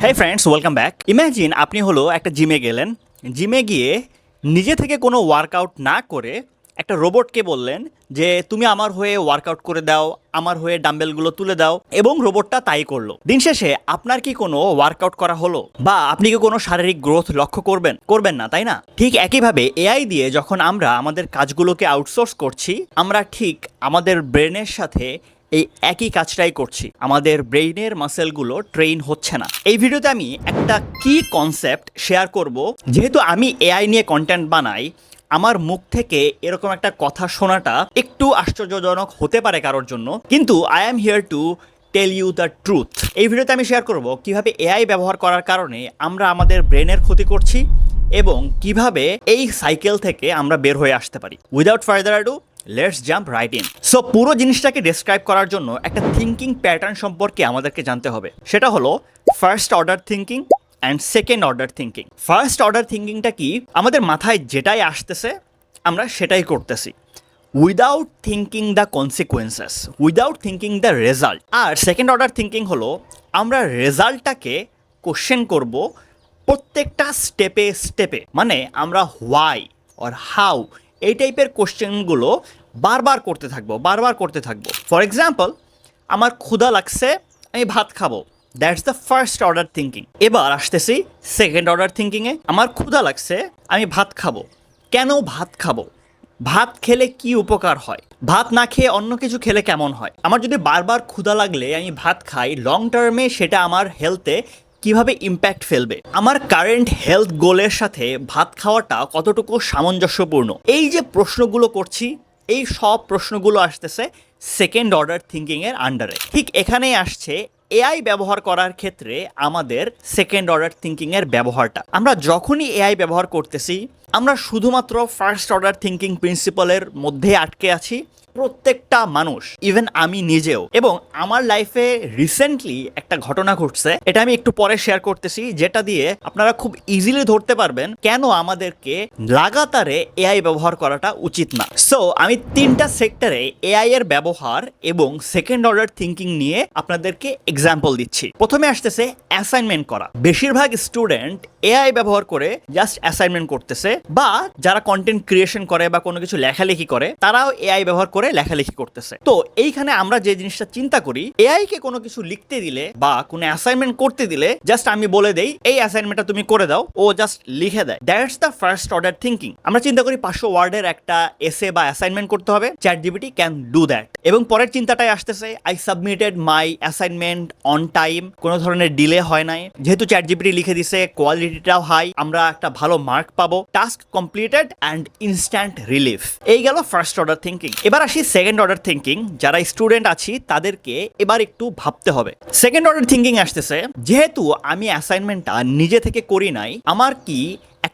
হ্যাঁ friends welcome back imagine আপনি হলো একটা জিমে গেলেন। জিমে গিয়ে নিজে থেকে কোনো ওয়ার্কআউট না করে একটা রোবটকে বললেন যে, তুমি আমার হয়ে ওয়ার্কআউট করে দাও, আমার হয়ে ডাম্বেলগুলো তুলে দাও। এবং রোবটটা তাই করল। দিন শেষে আপনার কি কোনো ওয়ার্কআউট করা হলো? বা আপনি কি কোনো শারীরিক গ্রোথ লক্ষ্য করবেন? করবেন না, তাই না? ঠিক একইভাবে এআই দিয়ে যখন আমরা আমাদের কাজগুলোকে আউটসোর্স করছি, আমরা ঠিক আমাদের ব্রেনের সাথে এই একই কাজটাই করছি। আমাদের ব্রেইনের মাসেলগুলো ট্রেন হচ্ছে না। এই ভিডিওতে আমি একটা কি কনসেপ্ট শেয়ার করব, যেহেতু আমি এআই নিয়ে কন্টেন্ট বানাই, আমার মুখ থেকে এরকম একটা কথা শোনাটা একটু আশ্চর্যজনক হতে পারে কারোর জন্য। কিন্তু I am here to tell you the truth এই ভিডিওতে আমি শেয়ার করব কীভাবে এআই ব্যবহার করার কারণে আমরা আমাদের ব্রেনের ক্ষতি করছি এবং কীভাবে এই সাইকেল থেকে আমরা বের হয়ে আসতে পারি। Without further ado let's jump right in so পুরো জিনিসটাকে ডেসক্রাইব করার জন্য একটা থিঙ্কিং প্যাটার্ন সম্পর্কে আমাদেরকে জানতে হবে। সেটা হলো first order thinking and second order thinking first order থিঙ্কিংটা কি? আমাদের মাথায় যেটাই আসতেছে, আমরা সেটাই করতেছি। Without thinking the consequences without thinking the result R second order thinking হলো, আমরা রেজাল্টটাকে কোশ্চেন করব প্রত্যেকটা স্টেপে স্টেপে মানে আমরা হোয়াই অর হাউ এই টাইপের কোশ্চেনগুলো বারবার করতে থাকব, বারবার করতে থাকব। ফর এক্সাম্পল আমার ক্ষুধা লাগছে, আমি ভাত খাব। That's the first order thinking এবার আসতেছি সেকেন্ড অর্ডার থিঙ্কিংয়ে আমার ক্ষুধা লাগছে, আমি ভাত খাব। কেন ভাত খাব? ভাত খেলে কি উপকার হয়? ভাত না খেয়ে অন্য কিছু খেলে কেমন হয়? আমার যদি বারবার ক্ষুধা লাগলে, আমি ভাত খাই লং টার্মে সেটা আমার হেলথে কীভাবে ইম্প্যাক্ট ফেলবে? আমার কারেন্ট হেলথ গোলের সাথে ভাত খাওয়াটা কতটুকু সামঞ্জস্যপূর্ণ? এই যে প্রশ্নগুলো করছি এই সব প্রশ্নগুলো আসতেছে সেকেন্ড অর্ডার থিঙ্কিংয়ের আন্ডারে ঠিক এখানেই আসছে এআই ব্যবহার করার ক্ষেত্রে আমাদের সেকেন্ড অর্ডার থিঙ্কিংয়ের ব্যবহারটা। আমরা যখনই এআই ব্যবহার করতেছি, আমরা শুধুমাত্র ফার্স্ট অর্ডার থিঙ্কিং প্রিন্সিপালের মধ্যে আটকে আছি। প্রত্যেকটা মানুষ ইভেন আমি নিজেও, এবং আমার লাইফে রিসেন্টলি একটা ঘটনা ঘটছে, এটা আমি একটু পরে শেয়ার করতেছি, যেটা দিয়ে আপনারা খুব ইজিলি ধরতে পারবেন কেন আমাদেরকে লাগাতারে এআই ব্যবহার করাটা উচিত না। সো আমি তিনটা সেক্টরে এআই এর ব্যবহার এবং সেকেন্ড অর্ডার থিঙ্কিং নিয়ে আপনাদেরকে এক্সাম্পল দিচ্ছি। প্রথমে আসতেছে অ্যাসাইনমেন্ট করা। বেশিরভাগ স্টুডেন্ট এআই ব্যবহার করে জাস্ট অ্যাসাইনমেন্ট করতেছে, বা যারা কন্টেন্ট ক্রিয়েশন করে বা কোনো কিছু লেখালেখি করে, তারাও এআই ব্যবহার করে লেখালেখি করতেছে। তো এইখানে আমরা যে জিনিসটা চিন্তা করি, এআই কে কোনো কিছু লিখতে দিলে বা কোনো অ্যাসাইনমেন্ট করতে দিলে জাস্ট আমি বলে দেই, এই অ্যাসাইনমেন্টটা তুমি করে দাও, ও জাস্ট লিখে দেয়। That's the first order thinking আমরা চিন্তা করি পাঁচশো ওয়ার্ডের একটা এসে বা অ্যাসাইনমেন্ট করতে হবে। Chat GPT can do that এবং পরের চিন্তাটাই আসতেছে I submitted my assignment on time কোনো ধরনের ডিলে হয় নাই। যেহেতু চ্যাট জিবিটি লিখে দিছে কোয়ালিটিটাও হাই আমরা একটা ভালো মার্ক পাবো। Task completed and instant relief এই গেল ফার্স্ট অর্ডার থিঙ্কিং এবার আসি সেকেন্ড অর্ডার থিঙ্কিং যারা স্টুডেন্ট আছি তাদেরকে এবার একটু ভাবতে হবে। সেকেন্ড অর্ডার থিঙ্কিং আসতেছে, যেহেতু আমি অ্যাসাইনমেন্টটা নিজে থেকে করি নাই, আমার কি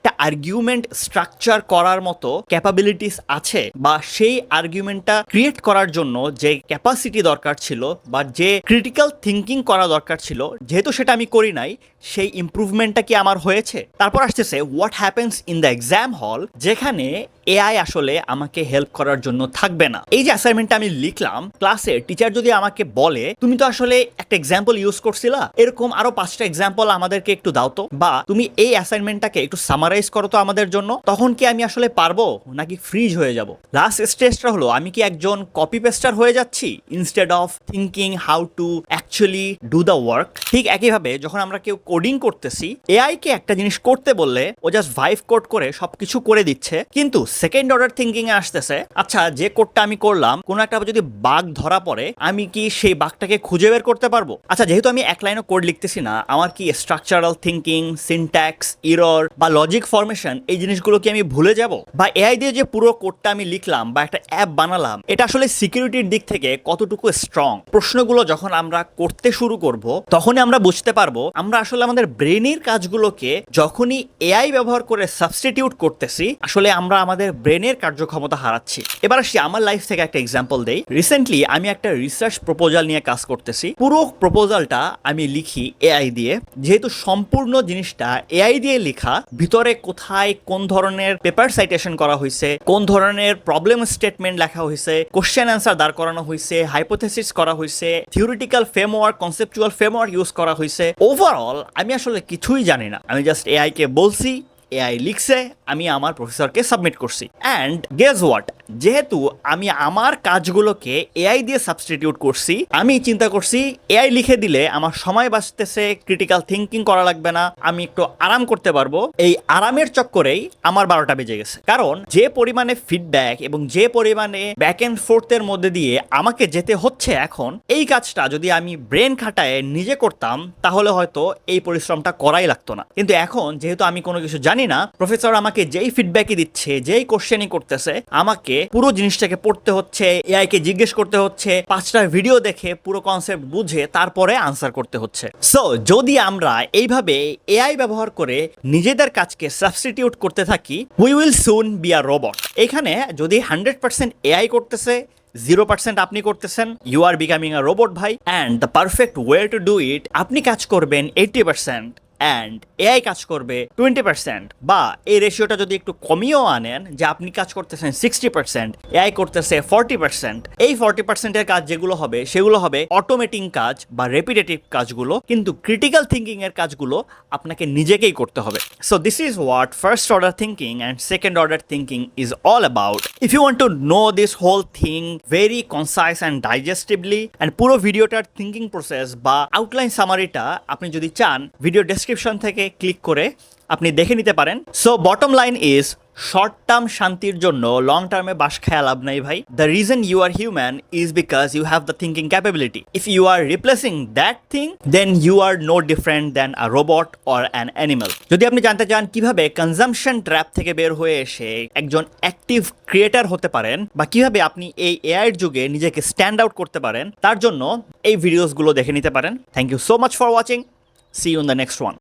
একটা আর্গুমেন্ট স্ট্রাকচার করার মতো ক্যাপাবিলিটিস আছে বা সেই আর্গুমেন্টটা ক্রিয়েট করার জন্য যে ক্যাপাসিটি দরকার ছিল বা যে ক্রিটিক্যাল থিঙ্কিং করা দরকার ছিল, যেহেতু সেটা আমি করি নাই, সেই ইম্প্রুভমেন্টটা কি আমার হয়েছে? তারপর আসতেছে what happens in the exam hall যেখানে এআই আসলে আমাকে হেল্প করার জন্য থাকবে না। এই যে অ্যাসাইনমেন্টটা আমি লিখলাম ক্লাসে টিচার যদি আমাকে বলে, তুমি তো আসলে একটা এক্সাম্পল ইউজ করছিলা? এরকম আরও পাঁচটা এক্সাম্পল আমাদেরকে একটু দাও তো। বা, তুমি এই অ্যাসাইনমেন্টটাকে একটু সামারাইজ করো তো আমাদের জন্য, তখন কি আমি আসলে পারব নাকি ফ্রিজ হয়ে যাব? লাস্ট স্টেজটা হলো, আমি কি একজন কপি পেস্টার হয়ে যাচ্ছি? Instead of thinking how to actually do the work ঠিক একইভাবে যখন আমরা কেউ কোডিং করতেছি এআই কে একটা জিনিস করতে বললে, ও জাস্ট ভাইভ কোড করে সবকিছু করে দিচ্ছে, কিন্তু সেকেন্ড অর্ডার থিঙ্কিং এ আসতেছে আচ্ছা যে কোডটা আমি করলাম, কোনো একটা যদি বাগ ধরা পড়ে, আমি কি সেই বাগটাকে খুঁজে বের করতে পারব? আচ্ছা যেহেতু আমি এক লাইনও কোড লিখতেছি না, আমার কি স্ট্রাকচারাল থিঙ্কিং সিনট্যাক্স ইরর বা লজিক ফরমেশন এই জিনিসগুলো কি আমি ভুলে যাব? বা এআই দিয়ে যে পুরো কোডটা আমি লিখলাম বা একটা অ্যাপ বানালাম, এটা আসলে সিকিউরিটির দিক থেকে কতটুকু স্ট্রং প্রশ্নগুলো যখন আমরা করতে শুরু করব, তখনই আমরা বুঝতে পারব, আমরা আসলে আমাদের ব্রেনের কাজগুলোকে যখনই এআই ব্যবহার করে সাবস্টিটিউট করতেছি, আসলে আমরা আমাদের ব্রেনের কার্যক্ষমতা হারাচ্ছি। এবার আসি, আমার লাইফ থেকে একটা এক্সাম্পল দেই। রিসেন্টলি আমি একটা রিসার্চ প্রপোজাল নিয়ে কাজ করতেছি। পুরো প্রপোজালটা আমি লিখি এআই দিয়ে। যেহেতু সম্পূর্ণ জিনিসটা এআই দিয়ে লেখা, ভিতরে ভিতরে কোথায় কোন ধরনের পেপার সাইটেশন করা হয়েছে কোন ধরনের প্রবলেম স্টেটমেন্ট লেখা হয়েছে কোশ্চেন অ্যান্সার দাঁড় করানো হয়েছে হাইপোথেসিস করা হয়েছে theoretical framework conceptual framework use করা হয়েছে ওভারঅল আমি আসলে কিছুই জানি না। আমি জাস্ট এআইকে বলছি এআই লিখছে, আমি আমার প্রফেসরকে সাবমিট করছি। অ্যান্ড গেস হোয়াট যেহেতু আমি আমার কাজগুলোকে এআই দিয়ে সাবস্টিটিউট করছি, আমি চিন্তা করছি এআই লিখে দিলে আমার সময় বাঁচতেছে ক্রিটিক্যাল থিঙ্কিং করা লাগবে না, আমি একটু আরাম করতে পারব। এই আরামের চক্করেই আমার বারোটা বেজে গেছে। কারণ যে পরিমাণে ফিডব্যাক এবং যে পরিমাণে ব্যাক অ্যান্ড ফোর্থের মধ্যে দিয়ে আমাকে যেতে হচ্ছে এখন, এই কাজটা যদি আমি ব্রেন খাটায় নিজে করতাম, তাহলে হয়তো এই পরিশ্রমটা করাই লাগতো না। কিন্তু এখন যেহেতু আমি কোনো কিছু জানি না, প্রফেসর আমাকে যেই ফিডব্যাকই দিচ্ছে, যেই কোশ্চেনই করতেছে, আমাকে পুরো জিনিসটাকে পড়তে হচ্ছে এআই কে জিজ্ঞেস করতে হচ্ছে, পাঁচটা ভিডিও দেখে পুরো কনসেপ্ট বুঝে তারপরে আনসার করতে হচ্ছে। সো যদি আমরা এইভাবে এআই ব্যবহার করে নিজেদের কাজকে সাবস্টিটিউট করতে থাকি we will soon be a robot এখানে যদি হান্ড্রেড পার্সেন্ট এআই করতেছে জিরো পার্সেন্ট আপনি করতেছেন you are becoming a robot ভাই and the perfect way to do it আপনি কাজ করবেন এইটি পার্সেন্ট অ্যান্ড এআই কাজ করবে টোয়েন্টি পার্সেন্ট বা এই রেশিওটা যদি একটু কমিয়েও আনেন যে আপনি কাজ করতেছেন সিক্সটি পার্সেন্ট এআই করতেছে ফর্টি পার্সেন্ট এই ফর্টি পার্সেন্টের কাজ যেগুলো হবে, সেগুলো হবে অটোমেটিং কাজ বা রেপিটেটিভ কাজগুলো, কিন্তু ক্রিটিক্যাল থিঙ্কিং এর কাজগুলো আপনাকে নিজেকেই করতে হবে। So this is what first order thinking and second order thinking is all about if you want to know this whole thing very concise and digestively and পুরো ভিডিওটার থিঙ্কিং প্রসেস বা outline সামারিটা আপনি যদি চান ভিডিও ডেসক্রিপশন থেকে click করে আপনি দেখে নিতে পারেন। So bottom line is short term শান্তির জন্য লং টার্মে বাস খেয়া লাভ নাই ভাই। The reason you are human is because you have the thinking capability if you are replacing that thing then you are no different than a robot or an animal যদি আপনি জানতে চান কীভাবে কনজামশন ট্র্যাপ থেকে বের হয়ে এসে একজন অ্যাক্টিভ ক্রিয়েটার হতে পারেন বা কীভাবে আপনি এই এআইয়ের যুগে নিজেকে স্ট্যান্ড আউট করতে পারেন, তার জন্য এই ভিডিওসগুলো দেখে নিতে পারেন। Thank you so much for watching see you in the next one